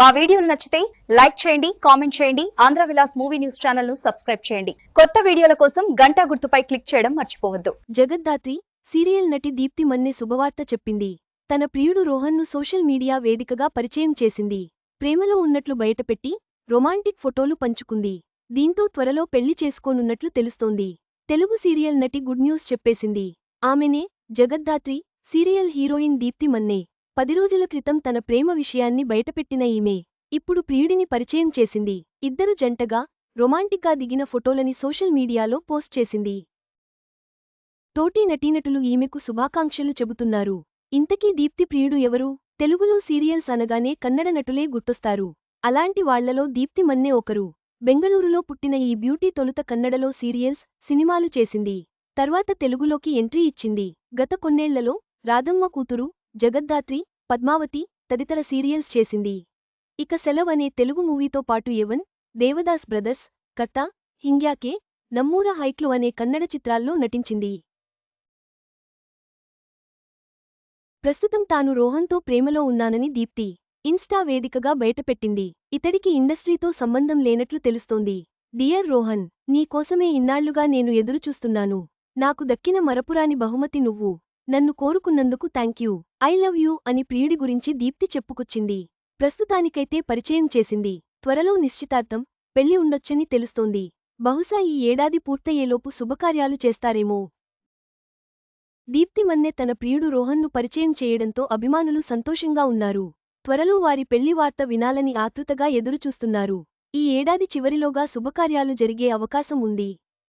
మా వీడియోలు నచ్చితే లైక్ చేయండి కామెంట్ చేయండి ఆంధ్ర విలాస్ మూవీ న్యూస్ ఛానల్ను సబ్స్క్రైబ్ చేయండి. కొత్త వీడియోల కోసం గంట గుర్తుపై క్లిక్ చేయడం మర్చిపోవద్దు. జగద్దాత్రి సీరియల్ నటి దీప్తి మన్నే శుభవార్త చెప్పింది. తన ప్రియుడు రోహన్ను సోషల్ మీడియా వేదికగా పరిచయం చేసింది. ప్రేమలో ఉన్నట్లు బయటపెట్టి రొమాంటిక్ ఫోటోలు పంచుకుంది. దీంతో త్వరలో పెళ్ళి చేసుకోనున్నట్లు తెలుస్తోంది. తెలుగు సీరియల్ నటి గుడ్ న్యూస్ చెప్పేసింది. ఆమెనే జగద్దాత్రి సీరియల్ హీరోయిన్ దీప్తి మన్నే. పది రోజుల క్రితం తన ప్రేమ విషయాన్ని బయటపెట్టిన ఈమె ఇప్పుడు ప్రియుడిని పరిచయం చేసింది. ఇద్దరు జంటగా రొమాంటిక్గా దిగిన ఫోటోలని సోషల్ మీడియాలో పోస్ట్ చేసింది. తోటి నటీనటులు ఈమెకు శుభాకాంక్షలు చెబుతున్నారు. ఇంతకీ దీప్తి ప్రియుడు ఎవరు? తెలుగులో సీరియల్స్ అనగానే కన్నడ నటులే గుర్తొస్తారు. అలాంటి వాళ్ళలో దీప్తి మన్నే ఒకరు. బెంగళూరులో పుట్టిన ఈ బ్యూటీ తొలుత కన్నడలో సీరియల్స్ సినిమాలు చేసింది. తర్వాత తెలుగులోకి ఎంట్రీ ఇచ్చింది. గత కొన్నేళ్ళలో రాధమ్మ కూతురు జగద్దాత్రి పద్మావతి తదితర సీరియల్స్ చేసింది. ఇక సెలవ్ అనే తెలుగు మూవీతో పాటు యవన్ దేవదాస్ బ్రదర్స్ కర్త హింగ్యాకే నమ్మూర హైక్లు అనే కన్నడ చిత్రాల్లో నటించింది. ప్రస్తుతం తాను రోహన్తో ప్రేమలో ఉన్నానని దీప్తి ఇన్స్టా వేదికగా బయటపెట్టింది. ఇతడికి ఇండస్ట్రీతో సంబంధం లేనట్లు తెలుస్తోంది. డియర్ రోహన్ నీ కోసమే ఇన్నాళ్ళుగా నేను ఎదురుచూస్తున్నాను. నాకు దక్కిన మరపురాని బహుమతి నువ్వు. నన్ను కోరుకున్నందుకు thank you I love you అని ప్రియుడి గురించి దీప్తి చెప్పుకొచ్చింది. ప్రస్తుతానికైతే పరిచయం చేసింది. త్వరలో నిశ్చితార్థం పెళ్ళి ఉండొచ్చని తెలుస్తోంది. బహుశా ఈ ఏడాది పూర్తయ్యేలోపు శుభకార్యాలు చేస్తారేమో. దీప్తి మన్నె తన ప్రియుడు రోహన్ను పరిచయం చేయడంతో అభిమానులు సంతోషంగా ఉన్నారు. త్వరలో వారి పెళ్ళి వార్త వినాలని ఆతృతగా ఎదురుచూస్తున్నారు. ఈ ఏడాది చివరిలోగా శుభకార్యాలు జరిగే అవకాశం ఉంది.